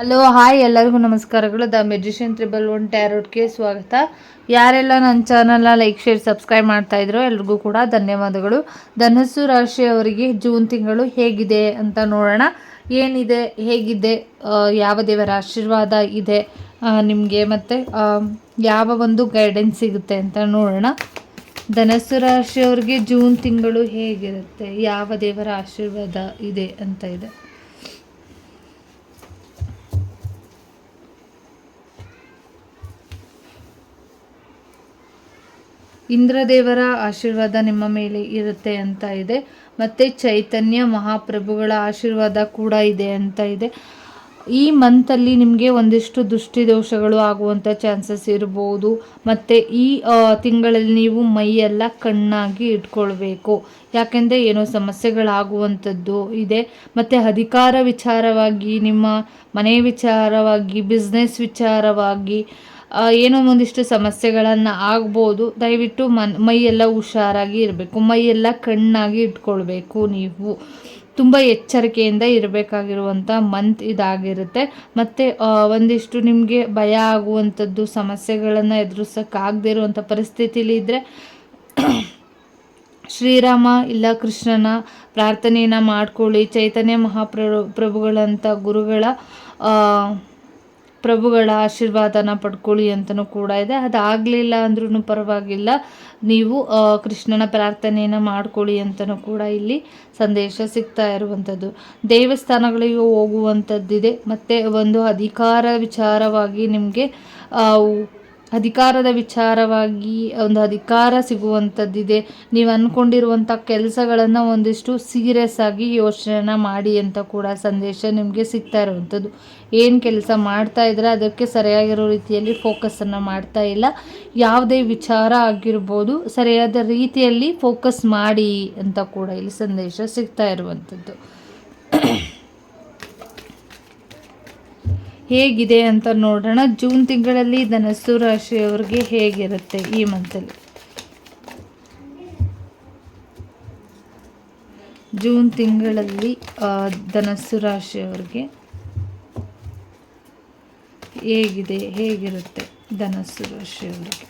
Hello, hi ಎಲ್ಲರಿಗೂ ನಮಸ್ಕಾರಗಳು. The magician triple one ಟ್ಯಾರೋಟ್ಗೆ ಸ್ವಾಗತ. ಯಾರೆಲ್ಲ ನನ್ನ ಚಾನಲ್ನ ಲೈಕ್ ಶೇರ್ ಸಬ್ಸ್ಕ್ರೈಬ್ ಮಾಡ್ತಾ ಇದ್ರು ಎಲ್ರಿಗೂ ಕೂಡ ಧನ್ಯವಾದಗಳು. ಧನಸ್ಸು ರಾಶಿಯವರಿಗೆ ಜೂನ್ ತಿಂಗಳು ಹೇಗಿದೆ ಅಂತ ನೋಡೋಣ. ಏನಿದೆ, ಹೇಗಿದೆ ಯಾವ ದೇವರ ಆಶೀರ್ವಾದ ಇದೆ ನಿಮಗೆ ಮತ್ತು ಯಾವ ಒಂದು ಗೈಡೆನ್ಸ್ ಸಿಗುತ್ತೆ ಅಂತ ನೋಡೋಣ. ಧನಸ್ಸು ರಾಶಿಯವರಿಗೆ ಜೂನ್ ತಿಂಗಳು ಹೇಗಿರುತ್ತೆ, ಯಾವ ದೇವರ ಆಶೀರ್ವಾದ ಇದೆ ಅಂತ ಇದೆ. ಇಂದ್ರದೇವರ ಆಶೀರ್ವಾದ ನಿಮ್ಮ ಮೇಲೆ ಇರುತ್ತೆ ಅಂತ ಇದೆ. ಮತ್ತು ಚೈತನ್ಯ ಮಹಾಪ್ರಭುಗಳ ಆಶೀರ್ವಾದ ಕೂಡ ಇದೆ ಅಂತ ಇದೆ. ಈ ಮಂತಲ್ಲಿ ನಿಮಗೆ ಒಂದಿಷ್ಟು ದೃಷ್ಟಿ ದೋಷಗಳು ಆಗುವಂಥ ಚಾನ್ಸಸ್ ಇರ್ಬೋದು. ಮತ್ತು ಈ ತಿಂಗಳಲ್ಲಿ ನೀವು ಮೈಯೆಲ್ಲ ಕಣ್ಣಾಗಿ ಇಟ್ಕೊಳ್ಬೇಕು. ಯಾಕೆಂದರೆ ಏನೋ ಸಮಸ್ಯೆಗಳಾಗುವಂಥದ್ದು ಇದೆ. ಮತ್ತು ಅಧಿಕಾರ ವಿಚಾರವಾಗಿ, ನಿಮ್ಮ ಮನೆ ವಿಚಾರವಾಗಿ ಬಿಸ್ನೆಸ್ ವಿಚಾರವಾಗಿ ಏನೋ ಒಂದಿಷ್ಟು ಸಮಸ್ಯೆಗಳನ್ನು ಆಗ್ಬೋದು. ದಯವಿಟ್ಟು ಮನ್, ಮೈಯೆಲ್ಲ ಹುಷಾರಾಗಿ ಇರಬೇಕು. ಮೈಯೆಲ್ಲ ಕಣ್ಣಾಗಿ ಇಟ್ಕೊಳ್ಬೇಕು ನೀವು. ತುಂಬ ಎಚ್ಚರಿಕೆಯಿಂದ ಇರಬೇಕಾಗಿರುವಂಥ ಮಂತ್ ಇದಾಗಿರುತ್ತೆ. ಮತ್ತು ಒಂದಿಷ್ಟು ನಿಮಗೆ ಭಯ ಆಗುವಂಥದ್ದು, ಸಮಸ್ಯೆಗಳನ್ನು ಎದುರಿಸೋಕ್ಕಾಗದೇ ಇರುವಂಥ ಪರಿಸ್ಥಿತಿಲಿ ಇದ್ದರೆ ಶ್ರೀರಾಮ ಇಲ್ಲ ಕೃಷ್ಣನ ಪ್ರಾರ್ಥನೆಯನ್ನು ಮಾಡ್ಕೊಳ್ಳಿ. ಚೈತನ್ಯ ಮಹಾಪ್ರಭು ಪ್ರಭುಗಳಂಥ ಗುರುಗಳ ಪ್ರಭುಗಳ ಆಶೀರ್ವಾದನ ಪಡ್ಕೊಳ್ಳಿ ಅಂತಲೂ ಕೂಡ ಇದೆ. ಅದಾಗಲಿಲ್ಲ ಅಂದ್ರೂ ಪರವಾಗಿಲ್ಲ. ನೀವು ಕೃಷ್ಣನ ಪ್ರಾರ್ಥನೆಯನ್ನು ಮಾಡ್ಕೊಳ್ಳಿ ಅಂತಲೂ ಕೂಡ ಇಲ್ಲಿ ಸಂದೇಶ ಸಿಗ್ತಾ ಇರುವಂಥದ್ದು. ದೇವಸ್ಥಾನಗಳಿಗೆ ಹೋಗುವಂಥದ್ದಿದೆ. ಮತ್ತು ಒಂದು ಅಧಿಕಾರ ವಿಚಾರವಾಗಿ ನಿಮಗೆ ಅಧಿಕಾರದ ವಿಚಾರವಾಗಿ ಒಂದು ಅಧಿಕಾರ ಸಿಗುವಂಥದ್ದಿದೆ. ನೀವು ಅಂದ್ಕೊಂಡಿರುವಂಥ ಕೆಲಸಗಳನ್ನು ಒಂದಿಷ್ಟು ಸೀರಿಯಸ್ ಆಗಿ ಯೋಚನೆ ಮಾಡಿ ಅಂತ ಕೂಡ ಸಂದೇಶ ನಿಮಗೆ ಸಿಗ್ತಾ ಇರುವಂಥದ್ದು. ಏನು ಕೆಲಸ ಮಾಡ್ತಾ ಇದ್ರೆ ಅದಕ್ಕೆ ಸರಿಯಾಗಿರೋ ರೀತಿಯಲ್ಲಿ ಫೋಕಸನ್ನು ಮಾಡ್ತಾ ಇಲ್ಲ. ಯಾವುದೇ ವಿಚಾರ ಆಗಿರ್ಬೋದು ಸರಿಯಾದ ರೀತಿಯಲ್ಲಿ ಫೋಕಸ್ ಮಾಡಿ ಅಂತ ಕೂಡ ಇಲ್ಲಿ ಸಂದೇಶ ಸಿಗ್ತಾ ಇರುವಂಥದ್ದು. ಹೇಗಿದೆ ಅಂತ ನೋಡೋಣ. ಜೂನ್ ತಿಂಗಳಲ್ಲಿ ಧನಸ್ಸು ರಾಶಿಯವ್ರಿಗೆ ಹೇಗಿರುತ್ತೆ ಈ ಮಂತಲ್ಲಿ? ಜೂನ್ ತಿಂಗಳಲ್ಲಿ ಧನಸ್ಸು ರಾಶಿಯವ್ರಿಗೆ ಹೇಗಿದೆ, ಹೇಗಿರುತ್ತೆ ಧನಸ್ಸು ರಾಶಿಯವರಿಗೆ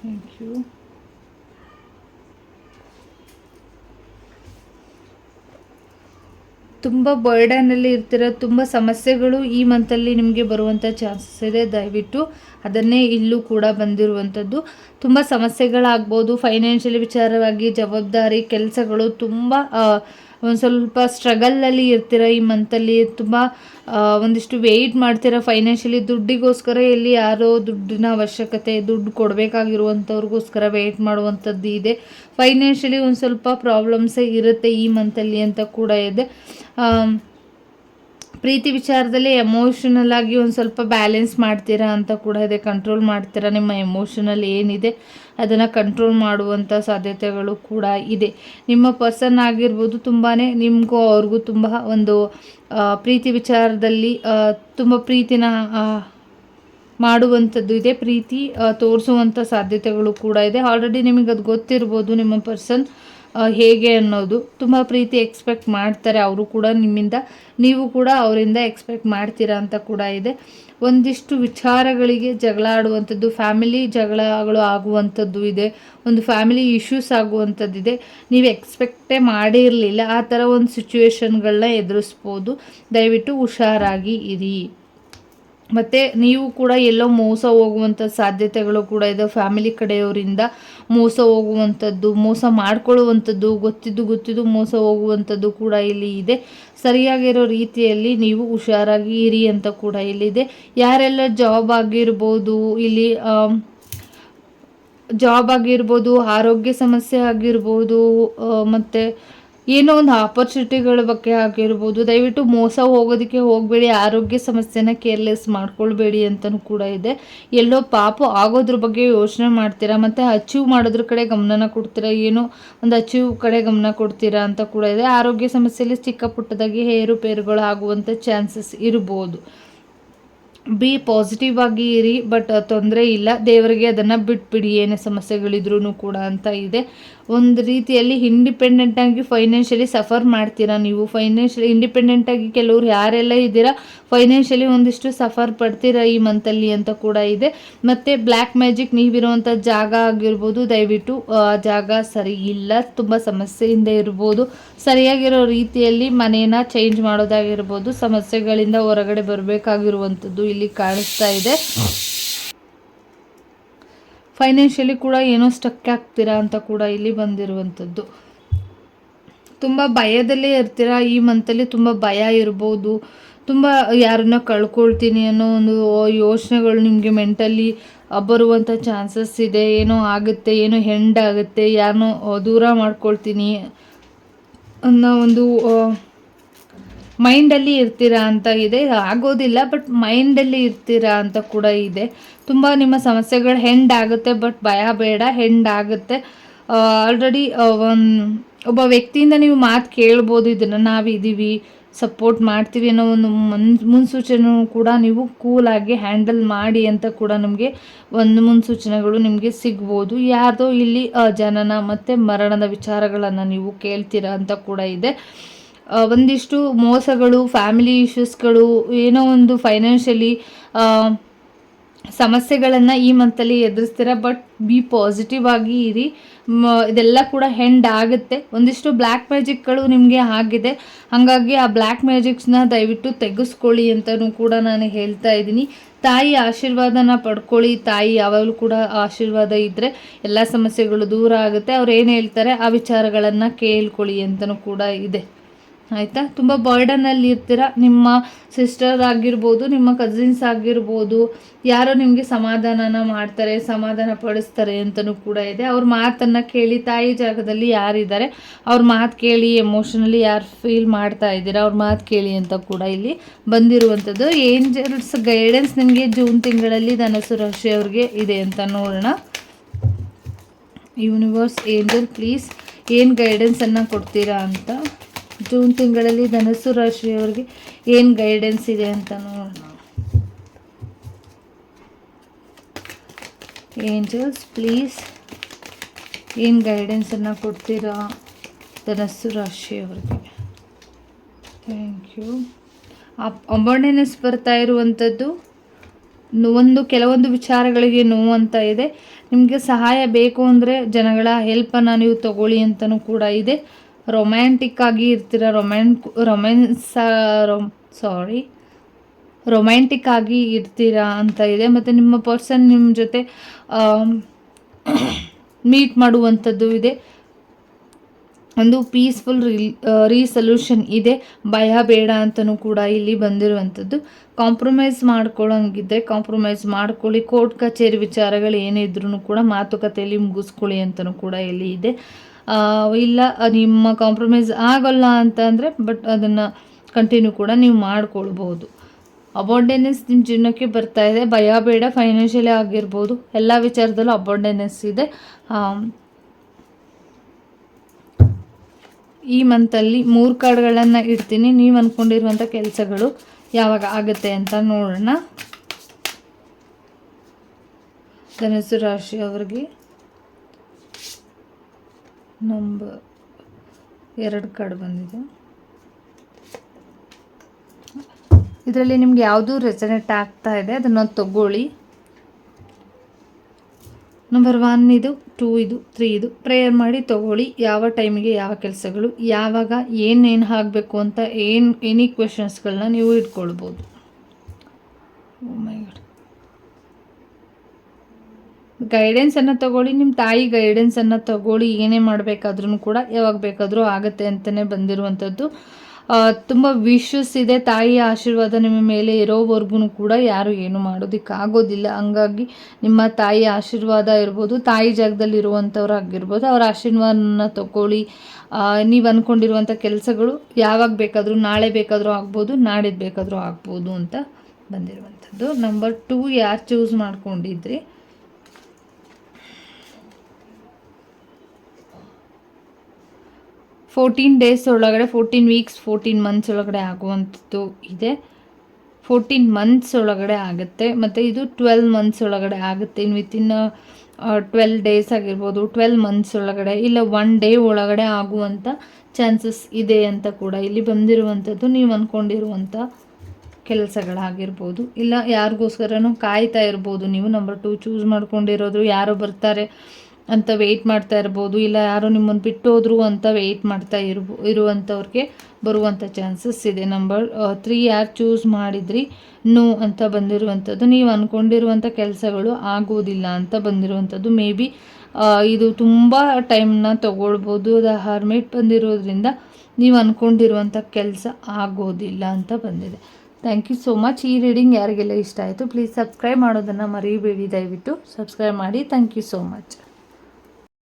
ಥ್ಯಾಂಕ್ ಯು ತುಂಬ ಬರ್ಡನಲ್ಲಿ ಇರ್ತೀರ, ತುಂಬ ಸಮಸ್ಯೆಗಳು ಈ ಮಂತಲ್ಲಿ ನಿಮಗೆ ಬರುವಂಥ ಚಾನ್ಸಸ್ ಇದೆ. ದಯವಿಟ್ಟು ಅದನ್ನೇ ಇಲ್ಲೂ ಕೂಡ ಬಂದಿರುವಂಥದ್ದು. ತುಂಬ ಸಮಸ್ಯೆಗಳಾಗ್ಬೋದು ಫೈನಾನ್ಷಿಯಲಿ ವಿಚಾರವಾಗಿ ಜವಾಬ್ದಾರಿ, ಕೆಲಸಗಳು ತುಂಬ ಒಂದು ಸ್ವಲ್ಪ ಸ್ಟ್ರಗಲಲ್ಲಿ ಇರ್ತೀರ ಈ ಮಂತಲ್ಲಿ ತುಂಬ ಒಂದಿಷ್ಟು ವೆಯ್ಟ್ ಮಾಡ್ತೀರ ಫೈನಾನ್ಷಿಯಲಿ ದುಡ್ಡಿಗೋಸ್ಕರ ಎಲ್ಲಿ ಯಾರೋ ದುಡ್ಡಿನ ಅವಶ್ಯಕತೆ, ದುಡ್ಡು ಕೊಡಬೇಕಾಗಿರುವಂಥವ್ರಿಗೋಸ್ಕರ ವೆಯ್ಟ್ ಮಾಡುವಂಥದ್ದು ಇದೆ. ಫೈನಾನ್ಷಿಯಲಿ ಒಂದು ಸ್ವಲ್ಪ ಪ್ರಾಬ್ಲಮ್ಸೇ ಇರುತ್ತೆ ಈ ಮಂತಲ್ಲಿ ಅಂತ ಕೂಡ ಇದೆ. ಪ್ರೀತಿ ವಿಚಾರದಲ್ಲಿ ಎಮೋಷನಲ್ ಆಗಿ ಒಂದು ಸ್ವಲ್ಪ ಬ್ಯಾಲೆನ್ಸ್ ಮಾಡ್ತೀರಾ ಅಂತ ಕೂಡ ಇದೆ. ಕಂಟ್ರೋಲ್ ಮಾಡ್ತೀರಾ? ನಿಮ್ಮ ಎಮೋಷನಲ್ ಏನಿದೆ ಅದನ್ನು ಕಂಟ್ರೋಲ್ ಮಾಡುವಂಥ ಸಾಧ್ಯತೆಗಳು ಕೂಡ ಇದೆ. ನಿಮ್ಮ ಪರ್ಸನ್ ಆಗಿರ್ಬೋದು ತುಂಬಾ ನಿಮಗೂ ಅವ್ರಿಗೂ ತುಂಬ ಒಂದು ಪ್ರೀತಿ ವಿಚಾರದಲ್ಲಿ ತುಂಬ ಪ್ರೀತಿನ ಮಾಡುವಂಥದ್ದು ಇದೆ. ಪ್ರೀತಿ ತೋರಿಸುವಂಥ ಸಾಧ್ಯತೆಗಳು ಕೂಡ ಇದೆ. ಆಲ್ರೆಡಿ ನಿಮಗೆ ಅದು ಗೊತ್ತಿರ್ಬೋದು ನಿಮ್ಮ ಪರ್ಸನ್ ಹೇಗೆ ಅನ್ನೋದು ತುಂಬ ಪ್ರೀತಿ ಎಕ್ಸ್ಪೆಕ್ಟ್ ಮಾಡ್ತಾರೆ ಅವರು ಕೂಡ ನಿಮ್ಮಿಂದ. ನೀವು ಕೂಡ ಅವರಿಂದ ಎಕ್ಸ್ಪೆಕ್ಟ್ ಮಾಡ್ತೀರಾ ಅಂತ ಕೂಡ ಇದೆ. ಒಂದಿಷ್ಟು ವಿಚಾರಗಳಿಗೆ ಜಗಳ ಆಡುವಂಥದ್ದು ಫ್ಯಾಮಿಲಿ ಜಗಳಗಳು ಆಗುವಂಥದ್ದು ಇದೆ. ಒಂದು ಫ್ಯಾಮಿಲಿ ಇಶ್ಯೂಸ್ ಆಗುವಂಥದ್ದಿದೆ. ನೀವು ಎಕ್ಸ್ಪೆಕ್ಟೇ ಮಾಡಿರಲಿಲ್ಲ. ಆ ಥರ ಒಂದು ಸಿಚುವೇಶನ್ಗಳನ್ನ ಎದುರಿಸ್ಬೋದು. ದಯವಿಟ್ಟು ಹುಷಾರಾಗಿ ಇರಿ. ಮತ್ತು ನೀವು ಕೂಡ ಎಲ್ಲೋ ಮೋಸ ಹೋಗುವಂಥ ಸಾಧ್ಯತೆಗಳು ಕೂಡ ಇದೆ. ಫ್ಯಾಮಿಲಿ ಕಡೆಯವರಿಂದ ಮೋಸ ಹೋಗುವಂಥದ್ದು ಮೋಸ ಮಾಡಿಕೊಳ್ಳುವಂಥದ್ದು ಗೊತ್ತಿದ್ದು ಗೊತ್ತಿದ್ದು ಮೋಸ ಹೋಗುವಂಥದ್ದು ಕೂಡ ಇಲ್ಲಿ ಇದೆ. ಸರಿಯಾಗಿರೋ ರೀತಿಯಲ್ಲಿ ನೀವು ಹುಷಾರಾಗಿ ಇರಿ ಅಂತ ಕೂಡ ಇಲ್ಲಿದೆ ಯಾರೆಲ್ಲ ಜಾಬ್ ಆಗಿರ್ಬೋದು, ಇಲ್ಲಿ ಜಾಬ್ ಆಗಿರ್ಬೋದು, ಆರೋಗ್ಯ ಸಮಸ್ಯೆ ಆಗಿರ್ಬೋದು ಮತ್ತು ಏನೋ ಒಂದು ಆಪರ್ಚುನಿಟಿಗಳ ಬಗ್ಗೆ ಆಗಿರ್ಬೋದು. ದಯವಿಟ್ಟು ಮೋಸ ಹೋಗೋದಕ್ಕೆ ಹೋಗಬೇಡಿ. ಆರೋಗ್ಯ ಸಮಸ್ಯೆನ ಕೇರ್ಲೆಸ್ ಮಾಡ್ಕೊಳ್ಬೇಡಿ ಅಂತಲೂ ಕೂಡ ಇದೆ. ಎಲ್ಲೋ ಪಾಪ ಆಗೋದ್ರ ಬಗ್ಗೆ ಯೋಚನೆ ಮಾಡ್ತೀರಾ? ಮತ್ತು ಅಚೀವ್ ಮಾಡೋದ್ರ ಕಡೆ ಗಮನನ ಕೊಡ್ತೀರಾ? ಏನೋ ಒಂದು ಅಚೀವ್ ಕಡೆ ಗಮನ ಕೊಡ್ತೀರಾ ಅಂತ ಕೂಡ ಇದೆ. ಆರೋಗ್ಯ ಸಮಸ್ಯೆಯಲ್ಲಿ ಚಿಕ್ಕ ಪುಟ್ಟದಾಗಿ ಏರುಪೇರುಗಳು ಆಗುವಂಥ ಚಾನ್ಸಸ್ ಇರ್ಬೋದು. ಬಿ ಪಾಸಿಟಿವ್ ಆಗಿ ಇರಿ ಬಟ್ ತೊಂದರೆ ಇಲ್ಲ. ದೇವರಿಗೆ ಅದನ್ನು ಬಿಟ್ಬಿಡಿ. ಏನೇ ಸಮಸ್ಯೆಗಳಿದ್ರೂ ಕೂಡ ಅಂತ ಇದೆ. ಒಂದು ರೀತಿಯಲ್ಲಿ ಇಂಡಿಪೆಂಡೆಂಟ್ ಆಗಿ ಫೈನಾನ್ಷಿಯಲಿ ಸಫರ್ ಮಾಡ್ತೀರಾ ನೀವು? ಫೈನಾನ್ಷಿಯಲಿ ಇಂಡಿಪೆಂಡೆಂಟಾಗಿ ಕೆಲವರು ಯಾರೆಲ್ಲ ಇದ್ದೀರಾ ಫೈನಾನ್ಷಿಯಲಿ ಒಂದಿಷ್ಟು ಸಫರ್ ಪಡ್ತೀರಾ ಈ ಮಂತಲ್ಲಿ ಅಂತ ಕೂಡ ಇದೆ. ಮತ್ತೆ ಬ್ಲ್ಯಾಕ್ ಮ್ಯಾಜಿಕ್ ನೀವಿರುವಂಥ ಜಾಗ ಆಗಿರ್ಬೋದು, ದಯವಿಟ್ಟು, ಆ, ಜಾಗ ಸರಿ ಇಲ್ಲ, ತುಂಬ ಸಮಸ್ಯೆಯಿಂದ ಇರ್ಬೋದು. ಸರಿಯಾಗಿರೋ ರೀತಿಯಲ್ಲಿ ಮನೇನ ಚೇಂಜ್ ಮಾಡೋದಾಗಿರ್ಬೋದು, ಸಮಸ್ಯೆಗಳಿಂದ ಹೊರಗಡೆ ಬರಬೇಕಾಗಿರುವಂಥದ್ದು ಇಲ್ಲಿ ಕಾಣಿಸ್ತಾ ಇದೆ. ಫೈನಾನ್ಷಿಯಲಿ ಕೂಡ ಏನೋ ಸ್ಟಕ್ ಆಗ್ತೀರಾ ಅಂತ ಕೂಡ ಇಲ್ಲಿ ಬಂದಿರುವಂಥದ್ದು. ತುಂಬ ಭಯದಲ್ಲೇ ಇರ್ತೀರಾ? ಈ ಮಂತಲ್ಲಿ ತುಂಬ ಭಯ ಇರ್ಬೋದು. ತುಂಬ ಯಾರನ್ನ ಕಳ್ಕೊಳ್ತೀನಿ ಅನ್ನೋ ಒಂದು ಯೋಚನೆಗಳು ನಿಮಗೆ ಮೆಂಟಲಿ ಬರುವಂಥ ಚಾನ್ಸಸ್ ಇದೆ. ಏನೋ ಆಗುತ್ತೆ, ಏನೋ ಹೆಂಡಾಗುತ್ತೆ ಯಾರನ್ನೋ ದೂರ ಮಾಡ್ಕೊಳ್ತೀನಿ ಅನ್ನೋ ಒಂದು ಮೈಂಡಲ್ಲಿ ಇರ್ತೀರಾ ಅಂತ ಇದೆ, ಆಗೋದಿಲ್ಲ ಬಟ್ ಮೈಂಡಲ್ಲಿ ಇರ್ತೀರಾ ಅಂತ ಕೂಡ ಇದೆ. ತುಂಬ ನಿಮ್ಮ ಸಮಸ್ಯೆಗಳು ಹೆಂಡ್ ಆಗುತ್ತೆ ಬಟ್ ಭಯ ಬೇಡ ಹೆಂಡ್ ಆಗುತ್ತೆ. ಆಲ್ರೆಡಿ ಒಬ್ಬ ವ್ಯಕ್ತಿಯಿಂದ ನೀವು ಮಾತು ಕೇಳ್ಬೋದು, ಇದನ್ನು ನಾವಿದ್ದೀವಿ ಸಪೋರ್ಟ್ ಮಾಡ್ತೀವಿ ಅನ್ನೋ ಒಂದು ಮನ್ ಮುನ್ಸೂಚನೆ ಕೂಡ ನೀವು ಕೂಲಾಗಿ ಹ್ಯಾಂಡಲ್ ಮಾಡಿ ಅಂತ ಕೂಡ ನಮಗೆ ಒಂದು ಮುನ್ಸೂಚನೆಗಳು ನಿಮಗೆ ಸಿಗ್ಬೋದು. ಯಾರ್ದೋ ಇಲ್ಲಿ ಜನನ ಮತ್ತು ಮರಣದ ವಿಚಾರಗಳನ್ನು ನೀವು ಕೇಳ್ತೀರಾ ಅಂತ ಕೂಡ ಇದೆ. ಒಂದಿಷ್ಟು ಮೋಸಗಳು ಫ್ಯಾಮಿಲಿ ಇಶ್ಯೂಸ್ಗಳು ಏನೋ ಒಂದು ಫೈನಾನ್ಷಿಯಲಿ ಸಮಸ್ಯೆಗಳನ್ನು ಈ ಮಂತಲ್ಲಿ ಎದುರಿಸ್ತೀರ? ಬಟ್ ಬಿ ಪಾಸಿಟಿವ್ ಆಗಿ ಇರಿ. ಇದೆಲ್ಲ ಕೂಡ ಹೆಂಡ್ ಆಗುತ್ತೆ. ಒಂದಿಷ್ಟು ಬ್ಲ್ಯಾಕ್ ಮ್ಯಾಜಿಕ್ಗಳು ನಿಮಗೆ ಆಗಿದೆ. ಹಾಗಾಗಿ ಆ ಬ್ಲ್ಯಾಕ್ ಮ್ಯಾಜಿಕ್ಸ್ನ ದಯವಿಟ್ಟು ತೆಗೆಸ್ಕೊಳ್ಳಿ ಅಂತಲೂ ಕೂಡ ನಾನು ಹೇಳ್ತಾ ಇದ್ದೀನಿ. ತಾಯಿ ಆಶೀರ್ವಾದನ ಪಡ್ಕೊಳ್ಳಿ. ತಾಯಿ ಯಾವಾಗಲೂ ಕೂಡ ಆಶೀರ್ವಾದ ಇದ್ದರೆ ಎಲ್ಲ ಸಮಸ್ಯೆಗಳು ದೂರ ಆಗುತ್ತೆ. ಅವ್ರು ಏನು ಹೇಳ್ತಾರೆ? ಆ ವಿಚಾರಗಳನ್ನು ಕೇಳ್ಕೊಳ್ಳಿ ಅಂತಲೂ ಕೂಡ ಇದೆ. ಆಯಿತಾ? ತುಂಬ ಬರ್ಡನಲ್ಲಿ ಇರ್ತೀರ? ನಿಮ್ಮ ಸಿಸ್ಟರ್ ಆಗಿರ್ಬೋದು, ನಿಮ್ಮ ಕಸಿನ್ಸ್ ಆಗಿರ್ಬೋದು, ಯಾರೋ ನಿಮಗೆ ಸಮಾಧಾನನ ಮಾಡ್ತಾರೆ, ಸಮಾಧಾನ ಪಡಿಸ್ತಾರೆ ಅಂತಲೂ ಕೂಡ ಇದೆ. ಅವ್ರ ಮಾತನ್ನು ಕೇಳಿ ತಾಯಿ ಜಾಗದಲ್ಲಿ ಯಾರಿದ್ದಾರೆ, ಅವ್ರ ಮಾತು ಕೇಳಿ ಎಮೋಷನಲಿ ಯಾರು ಫೀಲ್ ಮಾಡ್ತಾ ಇದ್ದೀರಾ, ಅವ್ರ ಮಾತು ಕೇಳಿ ಅಂತ ಕೂಡ ಇಲ್ಲಿ ಬಂದಿರುವಂಥದ್ದು ಏಂಜಲ್ಸ್ ಗೈಡೆನ್ಸ್ ನಿಮಗೆ ಜೂನ್ ತಿಂಗಳಲ್ಲಿ ಧನಸು ರಾಶಿ ಅವ್ರಿಗೆ ಇದೆ ಅಂತ ನೋಡೋಣ. ಯೂನಿವರ್ಸ್ ಏಂಜಲ್ ಪ್ಲೀಸ್ ಏನು ಗೈಡೆನ್ಸನ್ನು ಕೊಡ್ತೀರಾ ಅಂತ. ಜೂನ್ ತಿಂಗಳಲ್ಲಿ ಧನಸ್ಸು ರಾಶಿಯವರಿಗೆ ಏನು ಗೈಡೆನ್ಸ್ ಇದೆ ಅಂತ ನೋಡೋಣ. ಏಂಜಲ್ಸ್ ಪ್ಲೀಸ್ ಏನು ಗೈಡೆನ್ಸನ್ನು ಕೊಡ್ತೀರಾ ಧನಸ್ಸು ರಾಶಿಯವರಿಗೆ? ಥ್ಯಾಂಕ್ ಯು ಅಬಂಡೆನೆಸ್ ಬರ್ತಾ ಇರುವಂಥದ್ದು ಒಂದು, ಕೆಲವೊಂದು ವಿಚಾರಗಳಿಗೆ ನೋವು ಅಂತ ಇದೆ. ನಿಮಗೆ ಸಹಾಯ ಬೇಕು ಅಂದರೆ ಜನಗಳ ಹೆಲ್ಪನ್ನು ನೀವು ತಗೊಳ್ಳಿ ಅಂತಲೂ ಕೂಡ ಇದೆ. ರೊಮ್ಯಾಂಟಿಕ್ ಆಗಿ ಇರ್ತೀರ ರೊಮ್ಯಾಂಟ್ ರೊಮ್ಯಾನ್ಸ್ ರೊಮ್ ಸಾರಿ ರೊಮ್ಯಾಂಟಿಕ್ ಆಗಿ ಇರ್ತೀರಾ ಅಂತ ಇದೆ. ಮತ್ತು ನಿಮ್ಮ ಪರ್ಸನ್ ನಿಮ್ಮ ಜೊತೆ ಮೀಟ್ ಮಾಡುವಂಥದ್ದು ಇದೆ. ಒಂದು ಪೀಸ್ಫುಲ್ ರೀ ರೀಸೊಲ್ಯೂಷನ್ ಇದೆ. ಭಯ, ಬೇಡ ಅಂತಲೂ ಕೂಡ ಇಲ್ಲಿ ಬಂದಿರುವಂಥದ್ದು. ಕಾಂಪ್ರಮೈಸ್ ಮಾಡ್ಕೊಳ್ಳೋಂಗಿದ್ರೆ ಕಾಂಪ್ರಮೈಸ್ ಮಾಡ್ಕೊಳ್ಳಿ. ಕೋರ್ಟ್ ಕಚೇರಿ ವಿಚಾರಗಳು ಏನೇ ಇದ್ರೂ ಕೂಡ ಮಾತುಕತೆಯಲ್ಲಿ ಮುಗಿಸ್ಕೊಳ್ಳಿ ಅಂತಲೂ ಕೂಡ ಇಲ್ಲಿ ಇದೆ. ಇಲ್ಲ, ನಿಮ್ಮ ಕಾಂಪ್ರಮೈಸ್ ಆಗೋಲ್ಲ ಅಂತ ಅಂದರೆ ಬಟ್ ಅದನ್ನು ಕಂಟಿನ್ಯೂ ಕೂಡ ನೀವು ಮಾಡ್ಕೊಳ್ಬೋದು ಅಬೌಂಡೆನೆಸ್ ನಿಮ್ಮ ಜೀವನಕ್ಕೆ ಬರ್ತಾ ಇದೆ. ಭಯ, ಬೇಡ ಫೈನಾನ್ಷಿಯಲಿ ಆಗಿರ್ಬೋದು. ಎಲ್ಲ ವಿಚಾರದಲ್ಲೂ ಅಬೌಂಡೆನೆಸ್ ಇದೆ. ಈ ಮಂತಲ್ಲಿ ಮೂರು ಕಾರ್ಡ್ಗಳನ್ನು ಇಡ್ತೀನಿ. ನೀವು ಅಂದ್ಕೊಂಡಿರುವಂಥ ಕೆಲಸಗಳು ಯಾವಾಗ ಆಗುತ್ತೆ ಅಂತ ನೋಡೋಣ. ಧನಸ್ಸು ರಾಶಿ ನಂಬರ್ ಎರಡು ಕಾರ್ಡ್ ಬಂದಿದೆ. ಇದರಲ್ಲಿ ನಿಮ್ಗೆ ಯಾವುದು ರೆಸನೆಟ್ ಆಗ್ತಾ ಇದೆ, ಅದನ್ನು ತಗೊಳ್ಳಿ. ನಂಬರ್ ಒನ್ ಇದು ಟೂ ಇದು ತ್ರೀ ಇದು ಪ್ರೇಯರ್ ಮಾಡಿ ತಗೊಳ್ಳಿ. ಯಾವ ಟೈಮಿಗೆ ಯಾವ ಕೆಲಸಗಳು, ಯಾವಾಗ ಏನೇನು ಆಗಬೇಕು ಅಂತ ಏನು ಎನಿ ಕ್ವೆಶನ್ಸ್ಗಳನ್ನ ನೀವು ಇಟ್ಕೊಳ್ಬೋದು. ಮೈ oh ಗಾಡ್ ಗೈಡೆನ್ಸನ್ನು ತಗೊಳ್ಳಿ ನಿಮ್ಮ ತಾಯಿ ಗೈಡೆನ್ಸನ್ನು ತಗೊಳ್ಳಿ, ಏನೇ ಮಾಡಬೇಕಾದ್ರೂ ಕೂಡ ಯಾವಾಗ ಬೇಕಾದರೂ ಆಗುತ್ತೆ ಅಂತಲೇ ಬಂದಿರುವಂಥದ್ದು. ತುಂಬ ವಿಶಸ್ ಇದೆ, ತಾಯಿಯ ಆಶೀರ್ವಾದ ನಿಮ್ಮ ಮೇಲೆ ಇರೋವರೆಗೂ ಕೂಡ ಯಾರು ಏನು ಮಾಡೋದಕ್ಕಾಗೋದಿಲ್ಲ ಹಂಗಾಗಿ ನಿಮ್ಮ ತಾಯಿಯ ಆಶೀರ್ವಾದ ಇರ್ಬೋದು, ತಾಯಿ ಜಾಗದಲ್ಲಿ ಇರುವಂಥವ್ರು ಆಗಿರ್ಬೋದು, ಅವ್ರ ಆಶೀರ್ವಾದನ ತಗೊಳ್ಳಿ. ನೀವು ಅಂದ್ಕೊಂಡಿರುವಂಥ ಕೆಲಸಗಳು ಯಾವಾಗ ಬೇಕಾದರೂ, ನಾಳೆ ಬೇಕಾದರೂ ಆಗ್ಬೋದು, ನಾಡಿದ್ದು ಬೇಕಾದರೂ ಆಗ್ಬೋದು ಅಂತ ಬಂದಿರುವಂಥದ್ದು. ನಂಬರ್ ಟೂ ಯಾರು ಚೂಸ್ ಮಾಡ್ಕೊಂಡಿದ್ರಿ? ಫೋರ್ಟೀನ್ ಡೇಸ್ ಒಳಗಡೆ ಫೋರ್ಟೀನ್ ವೀಕ್ಸ್ ಫೋರ್ಟೀನ್ ಮಂತ್ಸ್ ಒಳಗಡೆ ಆಗುವಂಥದ್ದು ಇದೆ. ಫೋರ್ಟೀನ್ ಮಂತ್ಸ್ ಒಳಗಡೆ ಆಗುತ್ತೆ. ಮತ್ತು ಇದು ಟ್ವೆಲ್ ಮಂತ್ಸ್ ಒಳಗಡೆ ಆಗುತ್ತೆ. ಇನ್ನು ವಿತಿನ್ ಟ್ವೆಲ್ ಡೇಸ್ ಆಗಿರ್ಬೋದು ಟ್ವೆಲ್ ಮಂತ್ಸ್ ಒಳಗಡೆ ಇಲ್ಲ ಒನ್ ಡೇ ಒಳಗಡೆ ಆಗುವಂಥ ಚಾನ್ಸಸ್ ಇದೆ ಅಂತ ಕೂಡ ಇಲ್ಲಿ ಬಂದಿರುವಂಥದ್ದು. ನೀವು ಅಂದ್ಕೊಂಡಿರುವಂಥ ಕೆಲಸಗಳಾಗಿರ್ಬೋದು. ಇಲ್ಲ, ಯಾರಿಗೋಸ್ಕರನೂ ಕಾಯ್ತಾ ಇರ್ಬೋದು ನೀವು. ನಂಬರ್ ಟು ಚೂಸ್ ಮಾಡ್ಕೊಂಡಿರೋದು ಯಾರೋ ಬರ್ತಾರೆ? ಅಂತ ವೆಯ್ಟ್ ಮಾಡ್ತಾ ಇರ್ಬೋದು, ಇಲ್ಲ ಯಾರೋ ನಿಮ್ಮನ್ನು ಬಿಟ್ಟೋದ್ರು ಅಂತ ವೆಯ್ಟ್ ಮಾಡ್ತಾ ಇರ್ಬೋ, ಇರುವಂಥವ್ರಿಗೆ ಬರುವಂಥ ಚಾನ್ಸಸ್ ಇದೆ. ನಂಬರ್ ತ್ರೀ ಯಾರು ಚೂಸ್ ಮಾಡಿದ್ರಿ ನೋ ಅಂತ ಬಂದಿರುವಂಥದ್ದು. ನೀವು ಅಂದ್ಕೊಂಡಿರುವಂಥ ಕೆಲಸಗಳು ಆಗೋದಿಲ್ಲ ಅಂತ ಬಂದಿರುವಂಥದ್ದು. ಮೇ ಬಿ ಇದು ತುಂಬ ಟೈಮ್ನ ತೊಗೊಳ್ಬೋದು. ದ ಹಾರ್ಮೇಟ್ ಬಂದಿರೋದ್ರಿಂದ ನೀವು ಅಂದ್ಕೊಂಡಿರುವಂಥ ಕೆಲಸ ಆಗೋದಿಲ್ಲ ಅಂತ ಬಂದಿದೆ. ಥ್ಯಾಂಕ್ ಯು ಸೋ ಮಚ್ ಈ ರೀಡಿಂಗ್ ಯಾರಿಗೆಲ್ಲ ಇಷ್ಟ ಆಯಿತು ಪ್ಲೀಸ್ ಸಬ್ಸ್ಕ್ರೈಬ್ ಮಾಡೋದನ್ನು ಮರಿಬೇಡಿ. ದಯವಿಟ್ಟು ಸಬ್ಸ್ಕ್ರೈಬ್ ಮಾಡಿ. Thank you so much